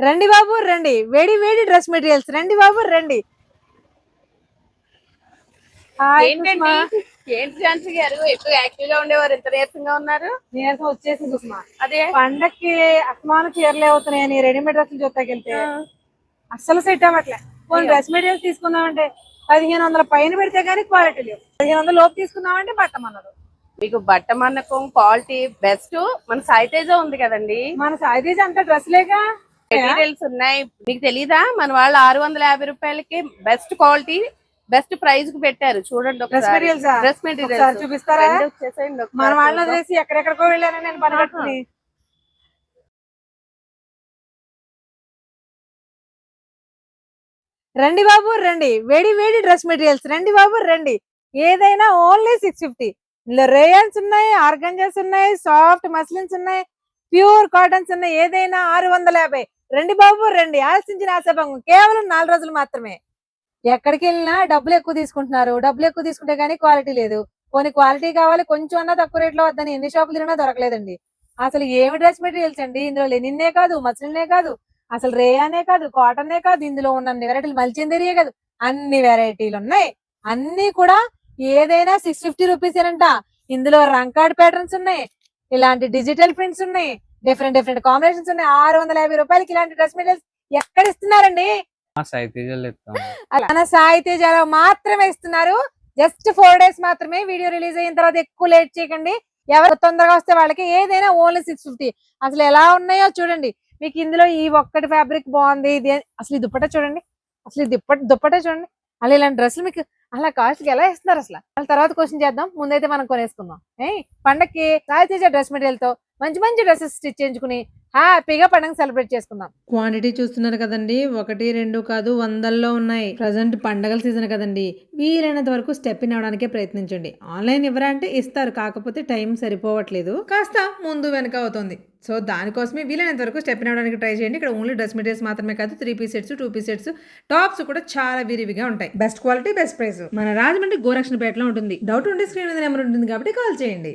రండి బాబు రండి. వేడి వేడి డ్రెస్ మెటీరియల్స్. రండి బాబు రండి. ఏంటి ఝాన్సీ గారు? ఎక్కువ యాక్టివ్గా ఉండేవారు? ఎంత నీరసంగా ఉన్నారు? నీరసం వచ్చేసింది అదే. పండక్కి అస్మాన చీరలే అవుతున్నాయని రెడీమేడ్ డ్రెస్సులు చూస్తాకెళ్తే అస్సలు సెట్ అవ్వట్లే. కొన్ని డ్రెస్ మెటీరియల్స్ తీసుకుందామంటే పదిహేను వందల పైన పెడితే గానీ క్వాలిటీ లేవు. పదిహేను వందల లోపు తీసుకుందామంటే పట్టమన్నారు మీకు బట్ట మన్నకం క్వాలిటీ బెస్ట్. మన సాయి తేజ ఉంది కదండి. మన సాయితీజ్ అంతా డ్రెస్లేగా మెటీరియల్స్ ఉన్నాయి. మీకు తెలీదా? మన వాళ్ళు ఆరు వందల యాభై రూపాయలకి బెస్ట్ క్వాలిటీ బెస్ట్ ప్రైస్కి పెట్టారు. చూడండి డ్రెస్ మెటీరియల్స్ చూపిస్తారా? వచ్చేసేయండి ఒకసారి మన వాళ్ళని చూద్దాం. వదిలేసి ఎక్కడెక్కడికో వెళ్ళాను నేను పని కట్టుకుని రండి బాబు రండి. వేడి వేడి డ్రెస్ మెటీరియల్స్ రండి బాబు రండి. ఏదైనా ఓన్లీ సిక్స్ ఫిఫ్టీ ఇందులో రేయన్స్ ఉన్నాయి ఆర్గంజాస్ ఉన్నాయి సాఫ్ట్ మస్లిన్స్ ఉన్నాయి. ప్యూర్ కాటన్స్ ఉన్నాయి ఏదైనా ఆరు వందల యాభై. రండి బాబు రండి ఆశించిన ఆశాభంగం. కేవలం నాలుగు రోజులు మాత్రమే. ఎక్కడికి వెళ్ళినా డబ్బులు ఎక్కువ తీసుకుంటున్నారు. డబ్బులు ఎక్కువ తీసుకుంటే గానీ క్వాలిటీ లేదు. కొన్ని క్వాలిటీ కావాలి కొంచెం అన్నా తక్కువ రేట్లో వద్దని ఎన్ని షాపులు తిరిగినా దొరకలేదండి. అసలు ఏమి డ్రెస్ మెటీరియల్స్ అండి? ఇందులో లెనిన్నే కాదు మసలినే కాదు అసలు రేయానే కాదు కాటన్నే కాదు ఇందులో ఉన్న వెరైటీలు మల్చిందరియే కాదు. అన్ని వెరైటీలు ఉన్నాయి. అన్ని కూడా ఏదైనా సిక్స్ ఫిఫ్టీ రూపీస్ ఏనంట. ఇందులో రంకాడ్ ప్యాటర్న్స్ ఉన్నాయి. ఇలాంటి డిజిటల్ ప్రింట్స్ ఉన్నాయి. డిఫరెంట్ డిఫరెంట్ కాంబినేషన్స్ ఉన్నాయి. ఆరు వందల యాభై రూపాయలకి ఇలాంటి డ్రెస్ మెటీరియల్స్ ఎక్కడ ఇస్తున్నారండి? మన సాయి తేజాలో మాత్రమే ఇస్తున్నారు. జస్ట్ ఫోర్ డేస్ మాత్రమే వీడియో రిలీజ్ అయిన తర్వాత ఎక్కువ లేట్ చేయకండి. ఎవరు తొందరగా వస్తే వాళ్ళకి ఏదైనా ఓన్లీ సిక్స్ ఫిఫ్టీ అసలు ఎలా ఉన్నాయో చూడండి. మీకు ఇందులో ఈ ఒక్కటి ఫ్యాబ్రిక్ బాగుంది. ఇది అసలు ఈ దుప్పట చూడండి. అసలు ఈ దుప్పట దుప్పట చూడండి. అలా ఇలాంటి డ్రెస్సులు మీకు అలా కాస్ట్ ఎలా ఇస్తున్నారు అసలు? వాళ్ళ తర్వాత క్వశ్చన్ చేద్దాం. ముందైతే మనం కొనేసుకుందాం. ఏ పండక్కి సాయి తేజ డ్రెస్ మెటీరియల్తో మంచి మంచి డ్రెస్సెస్ స్టిచ్ చేయించుకుని హ్యాపీగా పండుగ సెలబ్రేట్ చేసుకుందాం. క్వాంటిటీ చూస్తున్నారు కదండి. ఒకటి రెండు కాదు వందల్లో ఉన్నాయి. ప్రజెంట్ పండగల సీజన్ కదండి. వీలైనంత వరకు స్టెప్ ఇన్ అవడానికే ప్రయత్నించండి. ఆన్లైన్ ఇవ్వరా అంటే ఇస్తారు. కాకపోతే టైం సరిపోవట్లేదు. కాస్త ముందు వెనక అవుతుంది. సో దానికోసమే వీలైనంత వరకు స్టెప్ ఇన్ అవడానికి ట్రై చేయండి. ఇక్కడ ఓన్లీ డ్రెస్ మెటీరియల్స్ మాత్రమే కాదు three piece sets two piece sets tops కూడా చాలా విరివిగా ఉంటాయి. Best quality best price. మన రాజమండ్రి గోరక్షణపేటలో ఉంటుంది. డౌట్ ఉంటే స్క్రీన్ మీద నెంబర్ ఉంటుంది కాబట్టి కాల్ చేయండి.